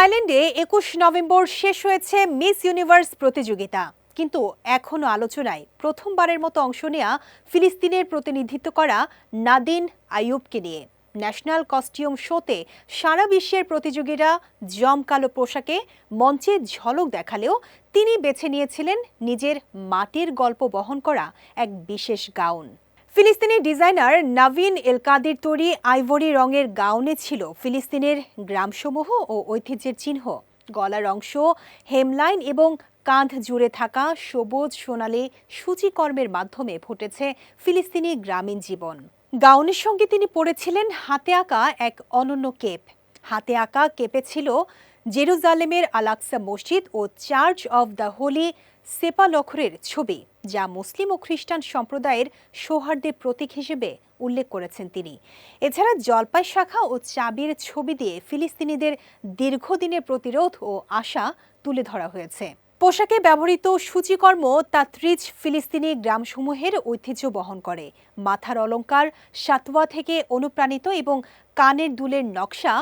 থাইল্যান্ডে একুশ নভেম্বর শেষ হয়েছে মিস ইউনিভার্স প্রতিযোগিতা। কিন্তু এখনও আলোচনায় প্রথমবারের মতো অংশ নেয়া ফিলিস্তিনের প্রতিনিধিত্ব করা নাদিন আইয়ুবকে নিয়ে। ন্যাশনাল কস্টিউম শোতে সারা বিশ্বের প্রতিযোগীরা জমকালো পোশাকে মঞ্চে ঝলক দেখালেও তিনি বেছে নিয়েছিলেন নিজের মাটির গল্প বহন করা এক বিশেষ গাউন। ফিলিস্তিনি ডিজাইনার নাভিন এলকাদির তৈরি আইভরি রঙের গাউনে ছিল ফিলিস্তিনের গ্রামসমূহ ও ঐতিহ্যের চিহ্ন। গলার অংশ, হেমলাইন এবং কাঁধ জুড়ে থাকা সবুজ সোনালি সূচিকর্মের মাধ্যমে ফুটেছে ফিলিস্তিনি গ্রামীণ জীবন। গাউনের সঙ্গে তিনি পরেছিলেন হাতে আঁকা এক অনন্য কেপ। হাতে আঁকা কেপে ছিল জেরুজালেমের আলাক্সা মসজিদ ও চার্চ অব দ্য হোলি সেপালখরের ছবি, যা মুসলিম ও খ্রিস্টান সম্প্রদায়ের সৌহার্দ্যের প্রতীক হিসেবে উল্লেখ করেছেন তিনি। এছাড়া জলপাই শাখা ও চাবির ছবি দিয়ে ফিলিস্তিনিদের দীর্ঘদিনের প্রতিরোধ ও আশা তুলে ধরা হয়েছে। পোশাকে ব্যবহৃত সূচিকর্ম তাত্রিজ ফিলিস্তিনি গ্রামসমূহের ঐতিহ্য বহন করে। মাথার অলঙ্কার সাতওয়া থেকে অনুপ্রাণিত এবং কানের দুলের নকশা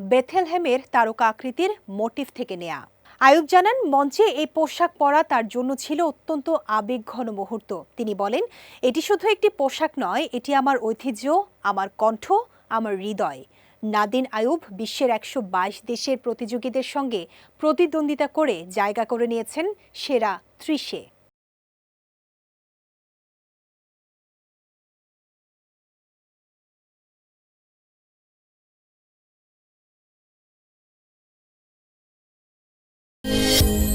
বেথেলহেমের তারকা আকৃতির মোটিভ থেকে নেয়া। আয়ুব জানান, মঞ্চে এই পোশাক পরা তার জন্য ছিল অত্যন্ত আবেগঘন মুহূর্ত। তিনি বলেন, এটি শুধু একটি পোশাক নয়, এটি আমার ঐতিহ্য, আমার কণ্ঠ, আমার হৃদয়। নাদিন আয়ুব বিশ্বের একশো বাইশ দেশের প্রতিযোগীদের সঙ্গে প্রতিদ্বন্দ্বিতা করে জায়গা করে নিয়েছেন সেরা ত্রিশে। 嗯。